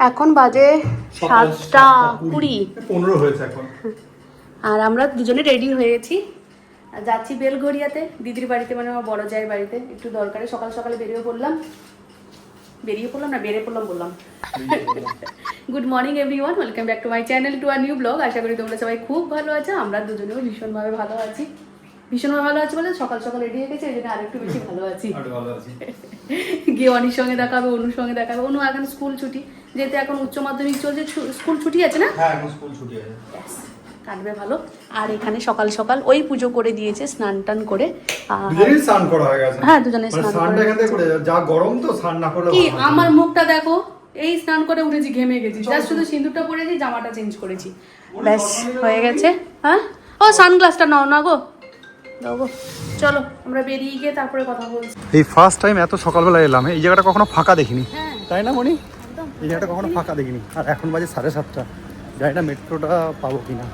এখন বাজে সাতটা কুড়ি। পনেরো হয়েছে এখন। আর আমরা দুজনে রেডি হয়ে গেছি। আর যাচ্ছি বেলঘরিয়াতে দিদির বাড়িতে মানে আমার বড় জায়ের বাড়িতে। একটু দরকারে সকাল সকালে বেরিয়ে পড়লাম। বেরিয়ে পড়লাম না? বেরিয়ে পড়লাম বললাম। Good morning everyone welcome back to my channel to our new blog আশা করি তোমরা সবাই খুব ভালো আছো। আমরা দুজনেও ভীষণভাবে ভালো আছি। ভীষণভাবে ভালো আছি বলে সকাল সকাল রেডি হয়ে গেছে এই জন্য আরেকটু বেশি ভালো আছি। আরও ভালো আছি। গিয়ে অনির সঙ্গে দেখাবে অনুর সঙ্গে দেখাবে। অনু এখন স্কুল ছুটি। যেহেতু এখন উচ্চ মাধ্যমিক চলছে স্কুল ছুটি আছে না? হ্যাঁ এখন স্কুল ছুটি আছে। কাটবে ভালো। আর এখানে সকাল সকাল ওই পুজো করে দিয়েছে স্নান টান করে। আর স্নান করা হয়ে গেছে। হ্যাঁ, দুজনে মানে স্নান স্নানটা করে করে যা গরম তো স্নান না করলে কি। আমার মুখটা দেখো এই স্নান করে উঠেছি ঘেমে গেছি। জাস্ট শুধু সিঁদুরটা পরেছি জামাটা চেঞ্জ করেছি। ব্যাস হয়ে গেছে। হ্যাঁ? ও সানগ্লাসটা নাও না গো। দাও গো। চলো আমরা বেরিয়ে গিয়ে তারপরে কথা বলছি। এই ফার্স্ট টাইম এত সকালবেলা এলাম এই জায়গাটা কখনো ফাঁকা দেখিনি। হ্যাঁ। তাই না মনি এই জায়গাটা কখনো ফাঁকা দেখিনি। আর এখন বাজে সাড়ে সাতটা। জানি না মেট্রোটা পাবো কিনা।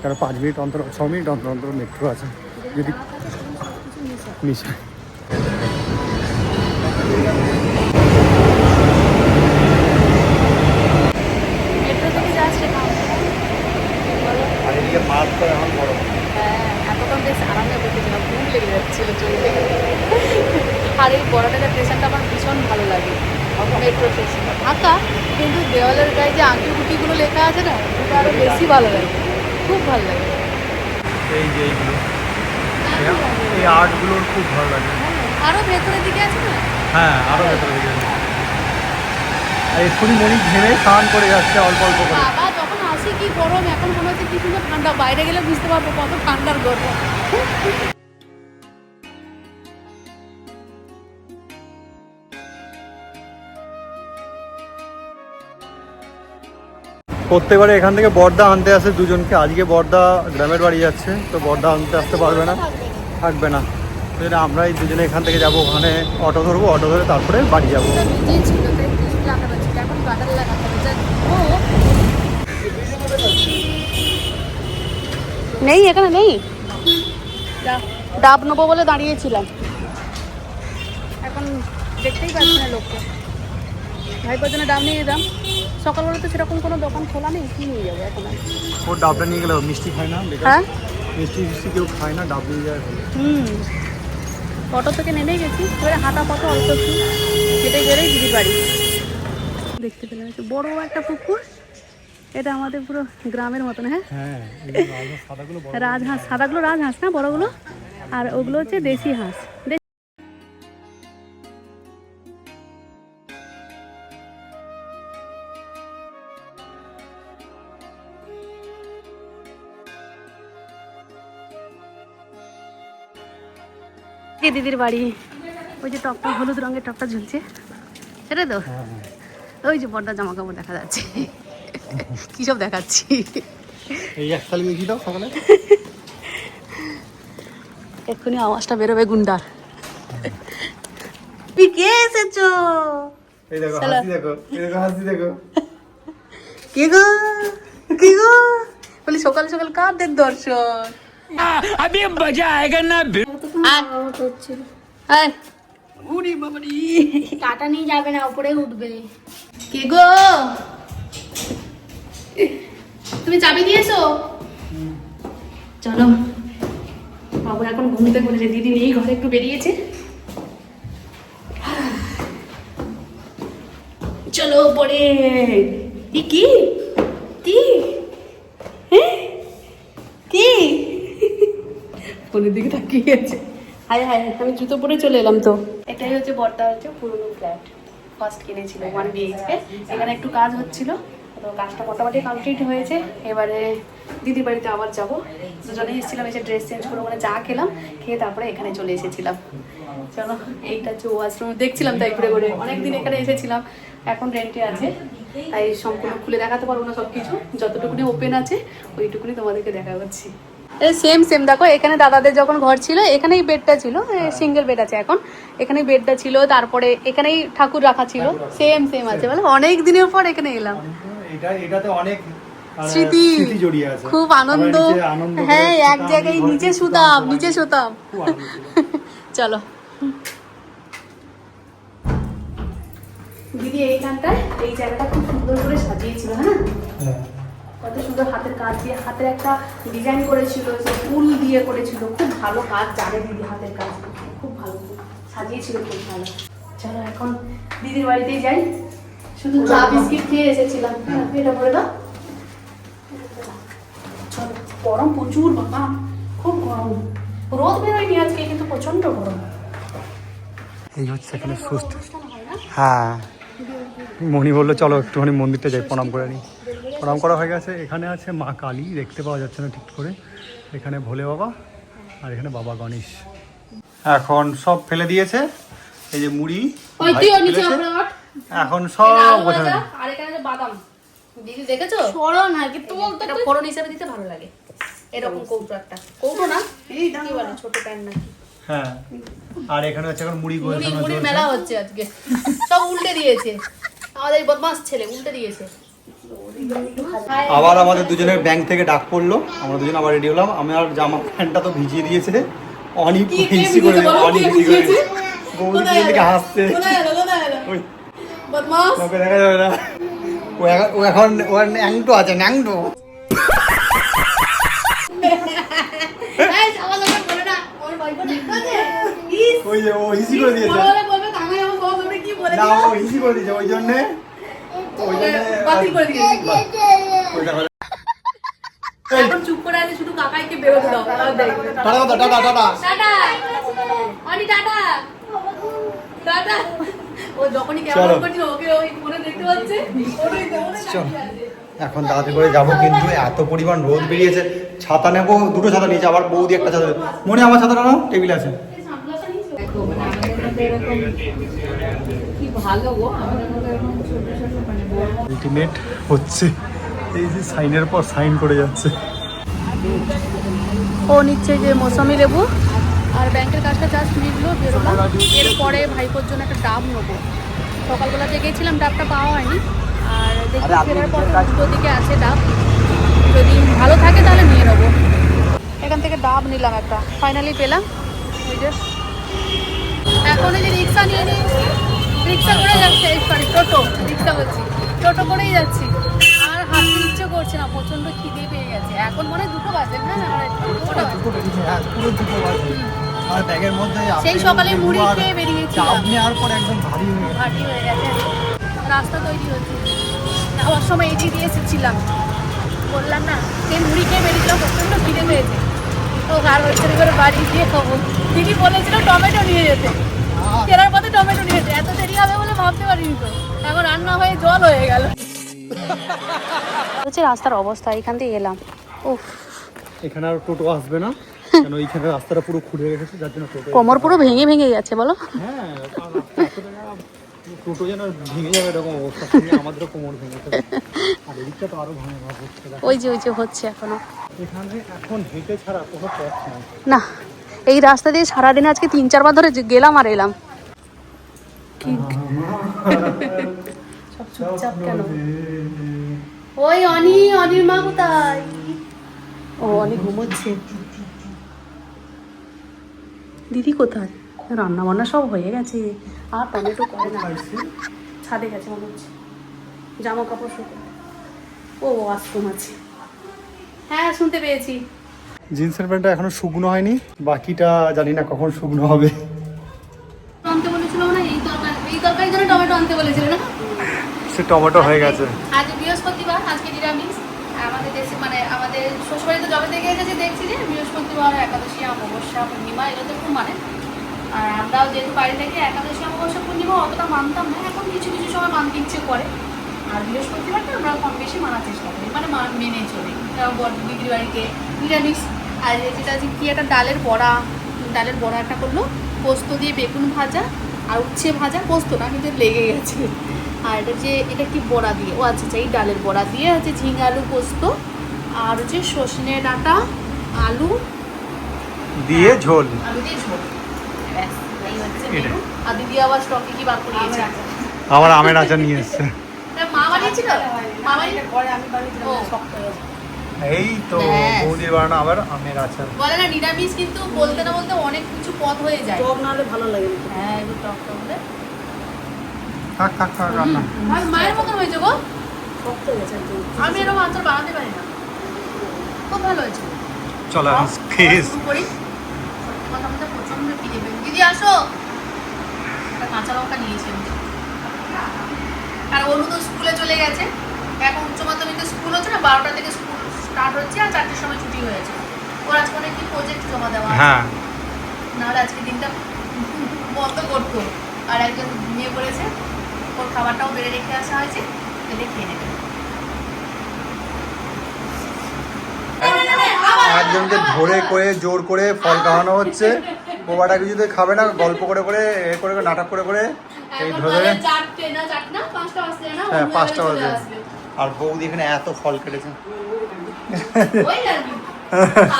কারণ পাঁচ মিনিট অন্তর ছ মিনিট অন্তর অন্তর মেট্রো আছে। যদি মিশে আর হ্যাঁ যাচ্ছিল এই বড়টার স্টেশনটা আমার ভীষণ ভালো লাগে। Metro station. কিন্তু দেওয়ালের গায়ে যে আঁকি গুটিগুলো লেখা আছে না ওটা আরও বেশি ভালো লাগে। খুব ভালো লাগে। এই যে এইগুলো। এই আর্টগুলোর খুব ভালো লাগে। আরও ভেতরের দিকে আছে না? হ্যাঁ আরও ভেতরে দিকে আছে। এক্ষুনি মনি ঘেমে স্নান করে যাচ্ছে অল্প অল্প করে। বাবা যখন আসি কি গরম এখন মনে হচ্ছে কি সুন্দর ঠান্ডা। বাইরে গেলে বুঝতে পারব কত ঠান্ডার গরম। প্রত্যেকবারে এখান থেকে বর্দা আনতে আসে দুজনকে। আজকে বর্দা গ্রামের বাড়ি যাচ্ছে, তো বর্দা আনতে আসতে পারবে না। থাকবে না। তো এটা আমরা এই দুজনে এখান থেকে যাব। ওখানে অটো ধরবো, অটো ধরে তারপরে বাড়ি যাব। নেই, এখানে নেই। ডাব নেব বলে দাঁড়িয়েছিলাম। এখন দেখতেই পাচ্ছি না লোককে। ভাইপোর জন্য ডাব নিয়ে যেতাম সকালবেলা তো সেরকম কোনো দোকান খোলা নেই কি নিয়ে যাব এখন আর? ও ডাবটা নিয়ে গেলে মিষ্টি খায় না? হ্যাঁ? মিষ্টি মিষ্টি কেউ খায় না ডাব নিয়ে যায়। হুম। অটো থেকে নেমে গেছি এবারে হাঁটা পথে অল্প একটু। হেঁটে গেলেই দিদি বাড়ি। দেখতে পেলাম একটু বড় একটা পুকুর। এটা আমাদের পুরো গ্রামের মতন হ্যাঁ? হ্যাঁ রাজহাঁস সাদাগুলো রাজহাঁস না বড়গুলো? আর ওগুলো হচ্ছে দেশি হাঁস। দিদির বাড়ি। ওই যে টপটা হলুদ রঙের টপটা ঝুলছে। সেটা তো? হ্যাঁ, হ্যাঁ। ওই যে বড়টা জামা কাপড় দেখা যাচ্ছে। কি সব দেখাচ্ছি? এই এক সাল গিয়ে সকালে। এক্ষুনি আওয়াজটা বেরোবে গুন্ডার। তুই কে এসেছ? এই দেখো হাসি দেখো এই দেখো হাসি দেখো। কে গো? কে গো? বলি সকাল সকাল কাদের দর্শন? আমি মজা আয়েগা না উড়ি বাবারি কাটা নিয়ে যাবে না উপরে উঠবে। কে গো? তুমি চাবি দিয়েছ? চলো বাবু এখন ঘুমতে করেছে দিদি নেই ঘরে একটু বেরিয়েছে। চলো পরে কি হ্যাঁ? কি ফোনের দিকে তাকিয়ে আছে হায় হায় আমি জুতো পরে চলে এলাম তো। এটাই হচ্ছে বর্তা হচ্ছে পুরনো ফ্ল্যাট ফার্স্ট কিনেছিল ওয়ান বিএইচকে এখানে একটু কাজ হচ্ছিল তো কাজটা মোটামুটি কমপ্লিট হয়েছে। এবারে দিদির বাড়িতে আবার যাব। দুজনে এসেছিলাম এসে ড্রেস চেঞ্জ করে ওখানে যা খেলাম খেয়ে তারপরে এখানে চলে এসেছিলাম। চলো এইটা হচ্ছে ওয়াশরুম দেখছিলাম তাই ঘুরে ঘুরে অনেকদিন এখানে এসেছিলাম এখন রেন্টে আছে। তাই সম্পূর্ণ খুলে দেখাতে পারব না সব কিছু যতটুকুনি ওপেন আছে ওইটুকুনি তোমাদেরকে দেখা করছি সেম সেম দেখো এখানে দাদাদের যখন ঘর ছিল এখানেই বেডটা ছিল সিঙ্গেল বেড আছে এখন। এখানেই বেডটা ছিল তারপরে এখানেই ঠাকুর রাখা ছিল। সেম সেম আছে বলে অনেক দিনের পর এখানে এলাম। এটা এটাতে অনেক মানে স্মৃতি স্মৃতি জড়িয়ে আছে। খুব আনন্দ। হ্যাঁ এক জায়গায় নিচে শুতাম, নিচে শুতাম। চলো। দিদি এইখানটায় এই জায়গাটা খুব সুন্দর করে সাজিয়েছিল হ্যাঁ। কত সুন্দর হাতের কাজ দিয়ে হাতের একটা ডিজাইন করেছিল যে ফুল দিয়ে করেছিল। খুব ভালো কাজ জানে দিদি হাতের কাজ। খুব ভালো সাজিয়েছিল খুব ভালো। চলো এখন দিদির বাড়িতেই যাই। শুধু চা বিস্কিট খেয়ে এসেছিলাম। হ্যাঁ, এটা বলে দাও। চলো গরম প্রচুর বাবা। খুব গরম। রোদ বেরোয়নি আজকে কিন্তু প্রচণ্ড গরম। এই হচ্ছে এখানে সুস্থ হ্যাঁ মণি বলল চলো একটুখানি মন্দিরটা যাই প্রণাম করে নিই প্রণাম করা হয়ে গেছে। এখানে আছে মা কালী দেখতে পাওয়া যাচ্ছে না ঠিক করে। এখানে ভোলে বাবা আর এখানে বাবা গণেশ। এখন সব ফেলে দিয়েছে। এই যে মুড়ি। এখন সব আর এখানে বাদাম। দিদি দেখেছ? সরো না কিন্তু ফোড়ন হিসেবে দিতে ভালো লাগে। এরকম কৌটো একটা। কৌটো না? কি বলে ছোট প্যান নাকি? হ্যাঁ। আর এখানে হচ্ছে এখন মুড়ি মুড়ি মুড়ি মেলা হচ্ছে আজকে। সব উল্টে দিয়েছে। আমাদের বদমাস ছেলে উল্টে দিয়েছে। আবার আমাদের দুজনের ব্যাংক থেকে ডাক পড়ল। আমরা দুজন আবার রেডি হলাম। আমি আর জামা প্যান্টটা তো ভিজিয়ে দিয়েছে। অনেক হিসি করে অনেক হিসি করে কোথায় দিকে হাসছে। ওকে দেখা যাবে না। ও এখন ওর ন্যাংটো আছে ন্যাংটো। ওই যে ও হিসি করে দিয়েছে। না ও হিসি করে দিয়েছে ওই জন্যে। বাতিল করে দিয়েছি। ওই এখন চুপ করে আছে শুধু কাকাইকে বেরোতে দাও। Tata tata tata tata. Ani tata. Tata. ও যখনই চলো। ক্যামেরা করছিল ওকে ওই ফোনে দেখতে পাচ্ছে। এখন তাড়াতাড়ি করে যাব কিন্তু এত পরিমাণ রোদ বেরিয়েছে। ছাতা নেব দুটো ছাতা নিয়েছে আবার বৌদি একটা ছাতা মনে আমার ছাতাটা নাও টেবিল আছে। আলটিমেট হচ্ছে। এই যে সাইনের পর সাইন করে যাচ্ছে। ও নিচ্ছে যে মৌসুমি লেবু। আর ব্যাংকের কাজটা জাস্ট মিটলো বেরোলাম এরপরে ভাইপোর জন্য একটা ডাব নেব। সকালবেলা যে গেছিলাম ডাবটা পাওয়া হয়নি। আর দেখি ফেরার পর দুটোর দিকে আছে ডাব। যদি ভালো থাকে তাহলে নিয়ে নেব। এখান থেকে ডাব নিলাম একটা। ফাইনালি পেলাম। ওই যে। এখন এই যে রিক্সা নিয়ে নিয়েছি। রিক্সা করে যাচ্ছে সরি টোটো। রিক্সা বলছি টোটো করেই যাচ্ছি। আর হাঁটতে ইচ্ছে করছে না প্রচণ্ড খিদে পেয়ে গেছে। এখন মনে হয় দুটো বাজে না না ওটা বাজে। আর ব্যাগের মধ্যে সেই সকালে মুড়ি খেয়ে পর একদম ভারী হয়ে গেছে ভারী হয়ে গেছে। রাস্তা তৈরি হচ্ছে। যাওয়ার সময় এগিয়ে দিয়ে এসেছিলাম। বললাম না সেই মুড়ি খেয়ে বেরিয়েছিলাম প্রচণ্ড খিদে পেয়েছে। তো আর হচ্ছে বাড়ি গিয়ে খাব দিদি বলেছিল টমেটো নিয়ে যেতে। ফেরার পথে টমেটো নিয়ে যেতে এত দেরি হবে বলে ভাবতে পারিনি তো। এখন রান্না হয়ে জল হয়ে গেল। হচ্ছে রাস্তার অবস্থা এখান থেকে এলাম। উফ। এখানে আর টোটো আসবে না কেন এইখানে রাস্তাটা পুরো খুলে রেখেছে যার জন্য টোটো কোমর পুরো ভেঙে ভেঙে যাচ্ছে বলো। হ্যাঁ আর রাস্তা এত জায়গা টোটো যেন ভেঙে যাবে এরকম অবস্থা। আমাদেরও কোমর ভেঙে যাবে আর এদিকটা তো আরও ভাঙে ভাব হচ্ছে ওই যে ওই যে হচ্ছে এখনও। এখানে এখন হেঁটে ছাড়া কোনো পথ নাই। না এই রাস্তা দিয়ে সারাদিন আজকে তিন চারবার ধরে গেলাম আর এলাম। ওই অনি অনির মা কোথায়? ও অনি ঘুমোচ্ছে। দিদি কোথায়? রান্না বান্না সব হয়ে গেছে। আর টমেটো করে না। ছাদে গেছে মনে হচ্ছে। জামা কাপড় শুকো। ও আশ্রম আছে। হ্যাঁ শুনতে পেয়েছি। জিন্সের প্যান্টটা এখনও শুকনো হয়নি। বাকিটা জানি না কখন শুকনো হবে আনতে বলেছিল না এই তরকারি এই তরকারির জন্য টমেটো আনতে বলেছিল না সে টমেটো হয়ে গেছে। আজ বৃহস্পতিবার, আজকে নিরামিষ। আমাদের দেশে মানে আমাদের শ্বশুরবাড়িতে জবে থেকে এসেছে, দেখছি যে বৃহস্পতিবার একাদশী অমাবস্যা পূর্ণিমা, এগুলো তো খুব মানে। আর আমরাও যেহেতু বাড়ি থেকে একাদশী অমাবস্যা পূর্ণিমা অতটা মানতাম না, এখন কিছু কিছু সময় মানতে ইচ্ছে করে। আর বৃহস্পতিবারটা আমরা কম বেশি মানার চেষ্টা করি মানে মেনে চলি। দিদির বাড়িতে নিরামিষ। আর যেটা আছে কি একটা ডালের বড়া ডালের বড়া একটা করল, পোস্ত দিয়ে বেগুন ভাজা আর উচ্ছে ভাজা, পোস্ত না, কিন্তু লেগে গেছে। আর এটা যে এটা কি বড়া দিয়ে ও আচ্ছা আচ্ছা এই ডালের বড়া দিয়ে হচ্ছে ঝিঙে আলু পোস্ত আর হচ্ছে সজনে ডাঁটা আলু দিয়ে ঝোল। আলু দিয়ে ঝোল। ব্যাস এই হচ্ছে এটাই। আর দিদি আবার স্টকে কি বার করিয়েছে? আবার আমের আচার নিয়ে এসছে। মা বানিয়েছিল? মা বানিয়ে ও। এই তো বৌদির বানানো আবার আমের আচার। বলে না নিরামিষ কিন্তু বলতে না বলতে অনেক কিছু পথ হয়ে যায়। টক নাহলে ভালো লাগে না। হ্যাঁ একটু টক টক হলে থাক থাক থাক রান্না আর মায়ের মতন হয়েছে গো? আমি এরকম আচার বানাতে পারি না। খুব ভালো হয়েছে। চলো এখন খেয়ে করি। কথা বলতে প্রচণ্ড খিদে পেয়ে দিদি আসো। কাঁচা লঙ্কা নিয়েছি আমি। আর অনু তো স্কুলে চলে গেছে। এখন উচ্চ মাধ্যমিকের স্কুল হচ্ছে না বারোটা থেকে স্কুল স্টার্ট হচ্ছে আর চারটের সময় ছুটি হয়েছে ওর আজকে অনেক কি প্রজেক্ট জমা দেওয়া আছে। হ্যাঁ। নাহলে আজকে দিনটা বন্ধ করতো। আর একজন ঘুমিয়ে পড়েছে ওর খাবারটাও বেড়ে রেখে আসা হয়েছে এলে খেয়ে নেবে। একজনকে ধরে করে জোর করে ফল খাওয়ানো হচ্ছে। বোবাটা কিছুতে খাবে না গল্প করে করে এ করে করে নাটক করে করে এই ধরে হ্যাঁ পাঁচটা বাজে। আর বৌদি এখানে এত ফল কেটেছে। ওই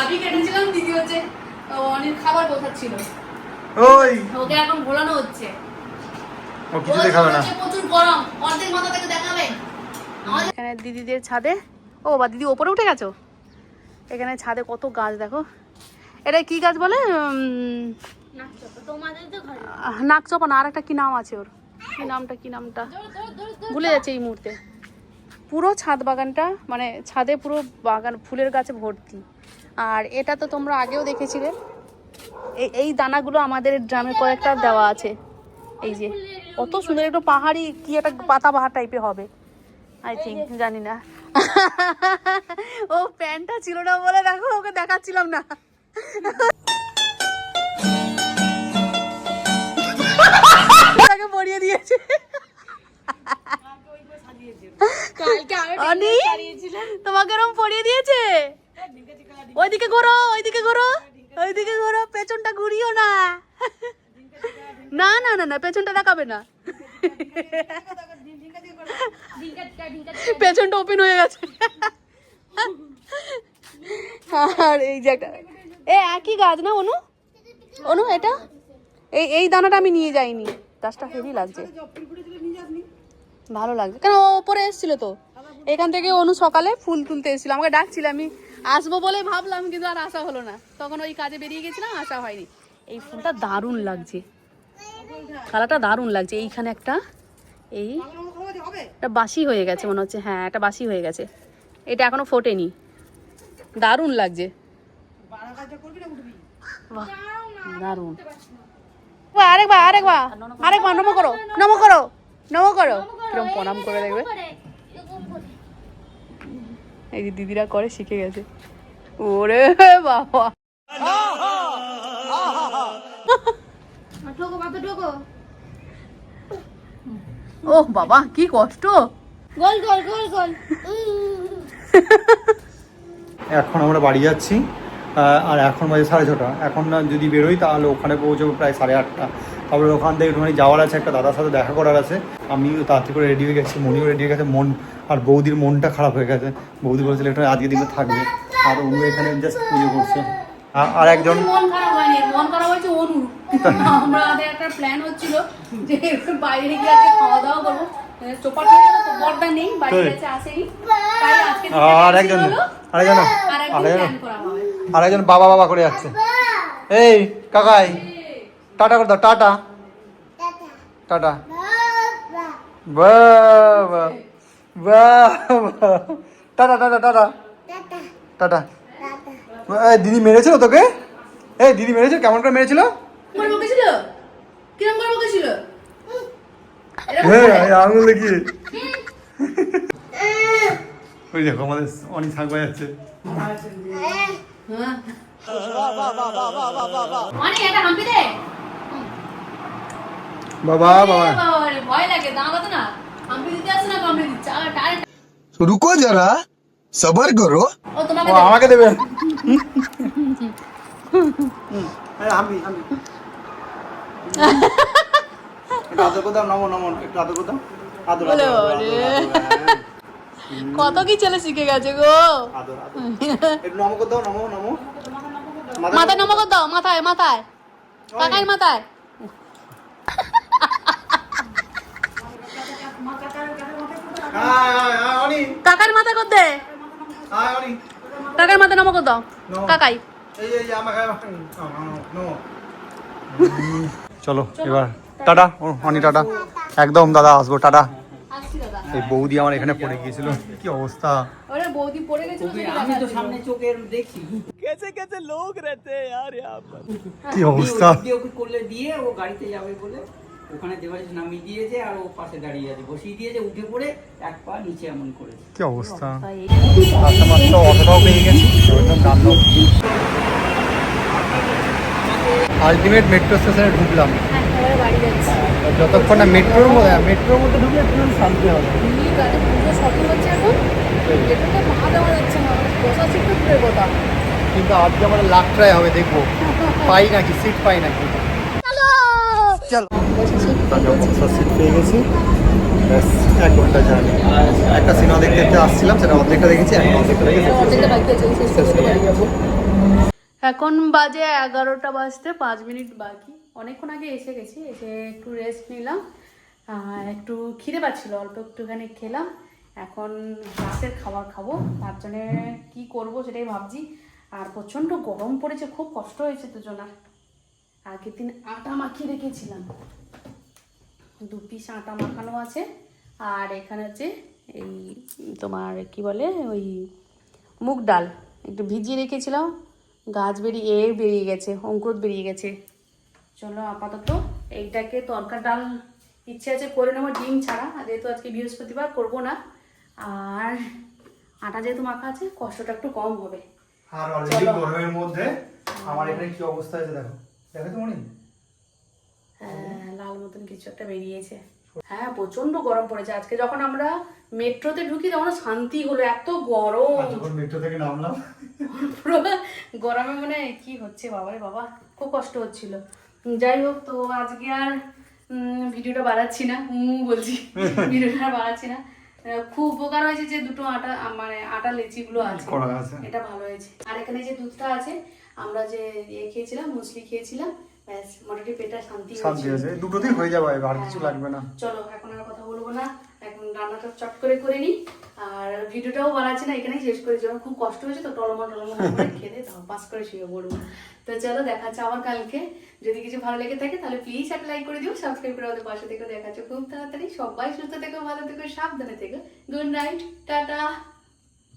আমি কেটেছিলাম দিদি হচ্ছে অনেক খাবার বোঝাচ্ছিল ওই। ওকে এখন ভোলানো হচ্ছে। ও কিছুতে খাবে না। প্রচুর গরম অর্ধেক মাথা থেকে দেখাবে। এখানে দিদিদের ছাদে ও বা দিদি ওপরে উঠে গেছো? এখানে ছাদে কত গাছ দেখো। এটা কি গাছ বলে? তোমাদের তো নাকচপা না আর একটা কি নাম আছে ওর? কি নামটা কি নামটা? ভুলে যাচ্ছে এই মুহূর্তে। পুরো ছাদ বাগানটা মানে ছাদে পুরো বাগান ফুলের গাছে ভর্তি। আর এটা তো তোমরা আগেও দেখেছিলে। এই এই দানাগুলো আমাদের ড্রামে কয়েকটা দেওয়া আছে। এই যে কত সুন্দর একটু পাহাড়ি কি একটা পাতা বাহার টাইপের হবে। আই থিঙ্ক জানি না। ও প্যান্টটা ছিল না বলে দেখো ওকে দেখাচ্ছিলাম না। তাকে পরিয়ে দিয়েছে। তোমাকে এরকম পরিয়ে দিয়েছে? ওইদিকে ঘোরো ওইদিকে ঘোরো ওইদিকে ঘোরো পেছনটা ঘুরিও না। না না না না, পেছনটা দেখাবে না। পেছনটা ওপেন হয়ে গেছে। আর এই যে একটা এ, একই গাছ না, অনু? অনু, এটা? এই এই দানাটা আমি নিয়ে যাইনি। গাছটা হেভি লাগছে। ভালো লাগছে। কেন, ও ওপরে এসেছিল তো। এখান থেকে অনু সকালে ফুল তুলতে এসেছিল। আমাকে ডাকছিল, আমি আসব বলে ভাবলাম, কিন্তু আর আসা হলো না। তখন ওই কাজে বেরিয়ে গেছিলাম, আসা হয়নি। এই ফুলটা দারুণ লাগছে। কালারটা দারুণ লাগছে। এইখানে একটা, এই এটা বাসি হয়ে গেছে মনে হচ্ছে। হ্যাঁ এটা বাসি হয়ে গেছে। এটা এখনও ফোটেনি। দারুণ লাগছে। দারুণ। নমো করো নমো করো নমো করো। প্রণাম করে দেখবে। এই যে দিদিরা করে, শিখে গেছে। ওরে বাবা। ও বাবা কি কষ্ট। গোল গোল গোল গোল। এখন আমরা বাড়ি যাচ্ছি আর এখন বাজে সাড়ে ছটা। এখন না যদি বেরোই তাহলে ওখানে পৌঁছবো প্রায় সাড়ে আটটা। তারপরে ওখান থেকে একটুখানি যাওয়ার আছে একটা দাদার সাথে দেখা করার আছে। আমিও তাড়াতাড়ি করে রেডি হয়ে গেছি মনিও রেডি হয়ে গেছে মন আর বৌদির মনটা খারাপ হয়ে গেছে। বৌদি বলেছিল একটু আজকে দিনে থাকবে। আর অনু এখানে জাস্ট পুজো করছে। আর- আর একজন মন খারাপ হয়নি মন খারাপ হয়েছে অনুর আমাদের একটা প্ল্যান হচ্ছিল যে বাইরে গিয়ে আজকে খাওয়া দাওয়া করব। নেই? আসেনি। তাই আজকে আর একজন আরেকজন আর একদিন আরেকজন প্ল্যান করা হবে। আরেকজন বাবা বাবা করে যাচ্ছে। এই কাকাই টাটা করে দাও টাটা। টাটা। বাবা বাবা টাটা টাটা। টাটা। টাটা। দিদি মেরেছিল তোকে? এই দিদি মেরেছিল? কেমন করে মেরেছিল? হ্যাঁ আঙুল দেখিয়ে। ওই দেখো আমাদের অনেক শাক বাজাচ্ছে বাবা বাবা। ভয় লাগে দাঁড়াতো না। হাম্পি দিতে সবার করো ও আমাকে দেবে। কত কি ছেলে শিখে গেছে গো? একটু নমো নমো মাথায় নমো দাও মাথায় মাথায়। কাকার মাথায়। কাকার মাথা করতে কাকার মাথায় নমক দাও। নমো। কাকাই। চলো এবার টাটা ও অনি টাটা। একদম দাদা আসব টাটা। এই বৌদি আমার এখানে পড়ে গিয়েছিল। কি অবস্থা? ওরে বৌদি পড়ে গেছিল আমি তো সামনে চোখের দেখছি কি অবস্থা? ভিডিও করলে দিয়ে ও গাড়িতে যাবে বলে। ওখানে দেবাশিস নামিয়ে দিয়েছে আর ও পাশে দাঁড়িয়ে আছে। বসিয়ে দিয়েছে উঠে পড়ে এক পা নিচে এমন করেছে। কি অবস্থা? মাত্র মাত্র অটোটাও পেয়ে গেছি একদম নামলো আলটিমেট মেট্রো স্টেশনে ঢুকলাম। যতক্ষণ না মেট্রোর মধ্যে মেট্রোর মধ্যে ঢুকলে একটু শান্তি হবে। দিল্লি গাড়ি পুরো শপিং হচ্ছে এখন। এটাতে পা দেওয়া যাচ্ছে না বসা সিট তো দূরের কথা। কিন্তু আজকে আমার লাখ ট্রাই হবে দেখব। পাই নাকি সিট পাই নাকি। চলো। সিট পেয়ে গেছি। ব্যাস এক ঘণ্টা জার্নি একটা সিনেমা দেখতে দেখতে আসছিলাম সেটা অর্ধেকটা দেখেছি এখন অর্ধেকটা এখন বাজে এগারোটা বাজতে পাঁচ মিনিট বাকি। অনেকক্ষণ আগে এসে গেছি এসে একটু রেস্ট নিলাম। আর একটু খিদে পাচ্ছিল অল্প একটুখানি খেলাম। এখন রাতের খাবার খাব। তার জন্যে কী করব সেটাই ভাবছি। আর প্রচণ্ড গরম পড়েছে খুব কষ্ট হয়েছে দুজনার। আগের দিন আটা মাখিয়ে রেখেছিলাম। দু পিস আটা মাখানো আছে। আর এখানে হচ্ছে এই তোমার কি বলে? ওই মুগ ডাল। একটু ভিজিয়ে রেখেছিলাম। গাছ বেরিয়ে এ বেরিয়ে গেছে অঙ্কুর বেরিয়ে গেছে। চলো আপাতত এইটাকে তরকার ডাল ইচ্ছে আছে করে নেব ডিম ছাড়া। আর যেহেতু আজকে বৃহস্পতিবার করব না। আর আটা যেহেতু মাখা আছে কষ্টটা একটু কম হবে। আর অলরেডি। গরমের মধ্যে আমার এখানে কি অবস্থা আছে দেখো। দেখো তো মনি? লাল মতন কিছু একটা বেরিয়েছে। হ্যাঁ প্রচণ্ড গরম পড়েছে। আজকে যখন আমরা মেট্রোতে ঢুকি তখন শান্তি হলো এত গরম। যখন মেট্রো থেকে নামলাম। পুরো গরমে মানে কি হচ্ছে বাবারে বাবা খুব কষ্ট হচ্ছিল। যাই হোক তো আজকে আর ভিডিওটা বাড়াচ্ছি না। বলছি ভিডিওটা আর বাড়াচ্ছি না। খুব উপকার হয়েছে যে দুটো আটা মানে আটা লেচিগুলো আছে। আছে। এটা ভালো হয়েছে। আর এখানে যে দুধটা আছে আমরা যে ইয়ে খেয়েছিলাম মুসলি খেয়েছিলাম ব্যাস মোটামুটি পেটটা শান্তি শান্তি আছে দুটোতেই হয়ে যাবে আর কিছু লাগবে না। চলো এখন আর কথা বলব না। এখন রান্নাটা চট করে করে নিই। আর ভিডিওটাও বানাচ্ছি না এখানেই শেষ করে যাব খুব কষ্ট হয়েছে তো টলমল টলমল করে খেতে দাও করে শুয়ে পড়ব। তো চলো দেখা হচ্ছে আবার কালকে। যদি কিছু ভালো লেগে থাকে তাহলে প্লিজ একটা লাইক করে দিও সাবস্ক্রাইব করে আমাদের পাশে থেকে দেখা হচ্ছে খুব তাড়াতাড়ি সবাই সুস্থ থেকো ভালো থেকো সাবধানে থেকো। Good night tata.